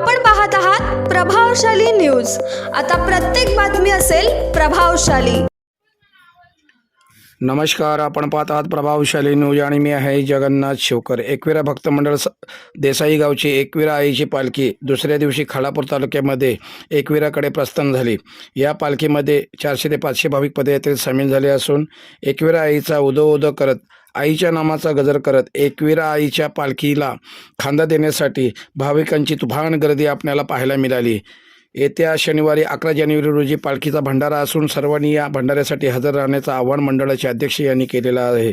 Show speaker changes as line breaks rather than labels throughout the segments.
आपण पाहत आहात प्रभावशाली न्यूज. आता प्रत्येक बातमी असेल प्रभावशाली.
नमस्कार आपण पाहत आहात प्रभावशाली न्यूज आणि मी आहे जगन्नाथ शिवकर. एकविरा भक्त मंडळ स देसाई गावची एकविरा आईची पालखी दुसऱ्या दिवशी खालापूर तालुक्यामध्ये एकविराकडे प्रस्थान झाली. या पालखीमध्ये चारशे ते पाचशे भाविक पदयात्रेत सामील झाले असून एकविरा आईचा उदो उदो करत आईच्या नामाचा गजर करत एकविरा आईच्या पालखीला खांदा देण्यासाठी भाविकांची तुफान गर्दी आपल्याला पाहायला मिळाली. येत्या शनिवारी अकरा जानेवारी रोजी पालखीचा भंडारा असून सर्वांनी या भंडाऱ्यासाठी हजर राहण्याचं आवाहन मंडळाचे अध्यक्ष यांनी केलेलं आहे.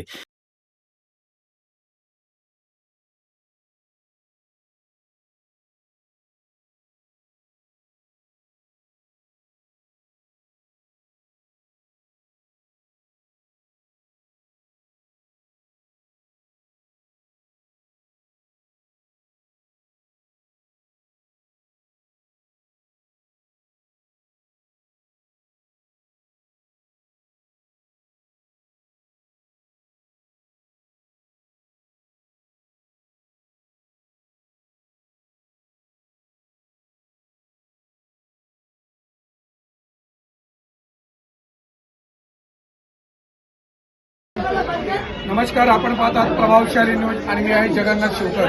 नमस्कार आपण पाहतात प्रभावशाली न्यूज आणि मी आहे जगन्नाथ शिवकर.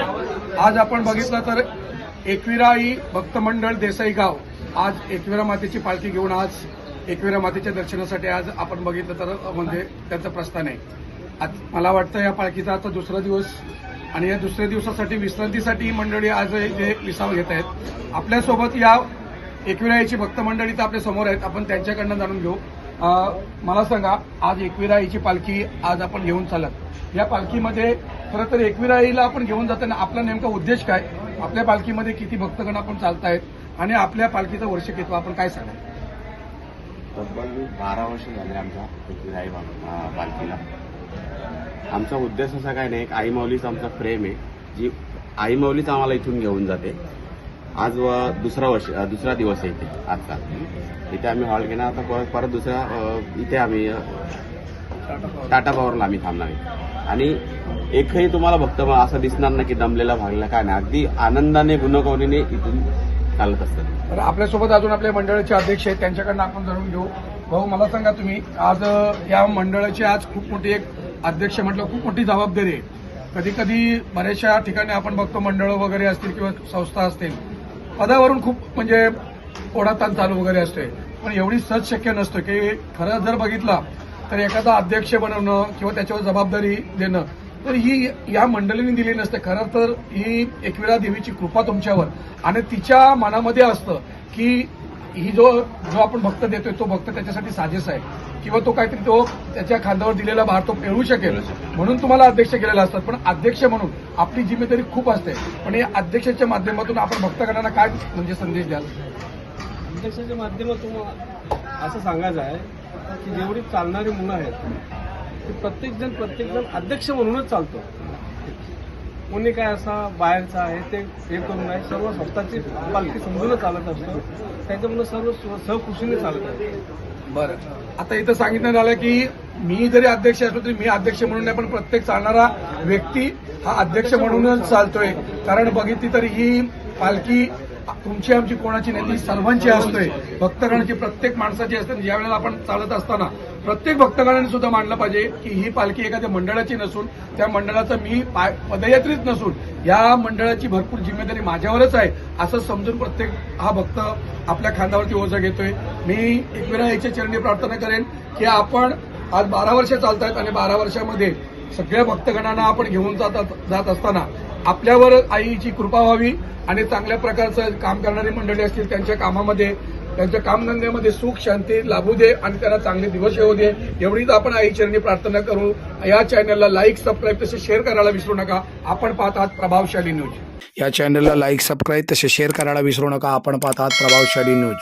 आज आपण बघितलं तर एकविराई भक्त मंडळ देसाई गाव आज एकविरा मातेची पालखी घेऊन आज एकविरा मातेच्या दर्शनासाठी आज आपण बघितलं तर म्हणजे त्यांचं प्रस्थान आहे. आज मला वाटतं या पालखीचा आता दुसरा दिवस आणि या दुसऱ्या दिवसासाठी विश्रांतीसाठी ही मंडळी आज जे विसाव घेत आहेत. आपल्यासोबत या एकविराईची भक्त मंडळी तर आपल्यासमोर आहेत. आपण त्यांच्याकडनं जाणून घेऊ. मला सांगा आज एकविराईची पालखी आज आपण घेऊन चालत. या पालखीमध्ये खरं तर एकविराईला आपण घेऊन जाताना आपला नेमका उद्देश काय? आपल्या पालखीमध्ये किती भक्तगण आपण चालतायत? आणि आपल्या पालखीचं वर्ष घेतो आपण काय सांगा
तब्बल बारा वर्ष झाले आमच्या एकविराई पालखीला. आमचा उद्देश असा काय नाही एक आई माऊलीचा आमचा प्रेम आहे जी आई माऊलीच आम्हाला इथून घेऊन जाते. आज व दुसरा वर्ष दुसरा दिवस आहे इथे आजचा. इथे आम्ही हॉल घेणार आता परत परत दुसरा इथे आम्ही टाटा पॉवरला आम्ही थांबणार आहे. आणि एकही तुम्हाला भक्त असं दिसणार नाही की दमलेला भागला काय नाही. अगदी आनंदाने गुणगौरीने इथून चालत असतात.
तर आपल्यासोबत अजून आपल्या मंडळाचे अध्यक्ष आहेत त्यांच्याकडनं आपण जाणून घेऊ. भाऊ मला सांगा तुम्ही आज या मंडळाची आज खूप मोठी एक अध्यक्ष म्हटलं खूप मोठी जबाबदारी आहे. कधी कधी बऱ्याचशा ठिकाणी आपण बघतो मंडळं वगैरे असतील किंवा संस्था असतील पदावरून खूप म्हणजे ओढाताण चालू वगैरे असते. पण एवढी सहज शक्य नसतं की खरं जर बघितला तर एखादा अध्यक्ष बनवणं किंवा त्याच्यावर जबाबदारी देणं तर ही या मंडळींनी दिली नसते. खरं तर ही एकविरा देवीची कृपा तुमच्यावर. आणि तिच्या मनामध्ये असतं की ही जो जो आपण भक्त देतोय तो भक्त त्याच्यासाठी साजेस आहे. किंवा तो काहीतरी तो त्याच्या खांद्यावर दिलेला भार तो पेळू शकेल. म्हणून तुम्हाला अध्यक्ष केलेला असतात. पण अध्यक्ष म्हणून आपली जिम्मेदारी खूप असते. पण या अध्यक्षाच्या माध्यमातून आपण भक्तगणांना काय म्हणजे संदेश द्याल?
अध्यक्षाच्या माध्यमातून असं सांगायचं आहे की जेवढी चालणारी मुलं आहेत ते प्रत्येकजण प्रत्येकजण अध्यक्ष म्हणूनच चालतो. कोणी काय असा बाहेरचा आहे ते हे करून नाही सर्व स्वतःची पालखी समजूनच चालत असतं. त्याच्यामुळे सर्व स्व- चालत असतो.
बरं. आता इथं सांगितलं आलं की मी जरी अध्यक्ष असलो तरी मी अध्यक्ष म्हणून नाही पण प्रत्येक चालणारा व्यक्ती हा अध्यक्ष म्हणूनच चालतोय. कारण बघितली तर ही पालखी तुमची आमची कोणाची नाही ती सर्वांची असतोय. भक्तगणाची प्रत्येक माणसाची असते. ज्या वेळेला आपण चालत असताना प्रत्येक भक्तगणाने सुद्धा मांडलं पाहिजे की ही पालखी एखाद्या मंडळाची नसून त्या मंडळाचं मी पाय- नसून या मंडळाची भरपूर जिम्मेदारी माझ्यावरच आहे असं समजून प्रत्येक हा भक्त आपल्या खांद्यावरती ओझं घेतोय. मी एकविरा याच्या चरणी प्रार्थना करेन की आपण आज बारा वर्ष चालतायत आणि बारा वर्षामध्ये सगळ्या भक्तगणांना आपण घेऊन जात जात असताना आपल्यावर आईची कृपा व्हावी आणि चांगल्या प्रकारचं काम करणारी मंडळी असतील त्यांच्या कामामध्ये त्यांच्या कामधंद्यामध्ये सुख शांती लाभू दे आणि त्यांना चांगले दिवस येऊ दे. एवढीच आपण आई चरणी प्रार्थना करू. या चॅनलला लाईक सबस्क्राईब तसे शेअर करायला विसरू नका. आपण पाहत आहात प्रभावशाली न्यूज
या चॅनलला लाईक सबस्क्राईब तसे शेअर करायला विसरू नका. आपण पाहत आहात प्रभावशाली न्यूज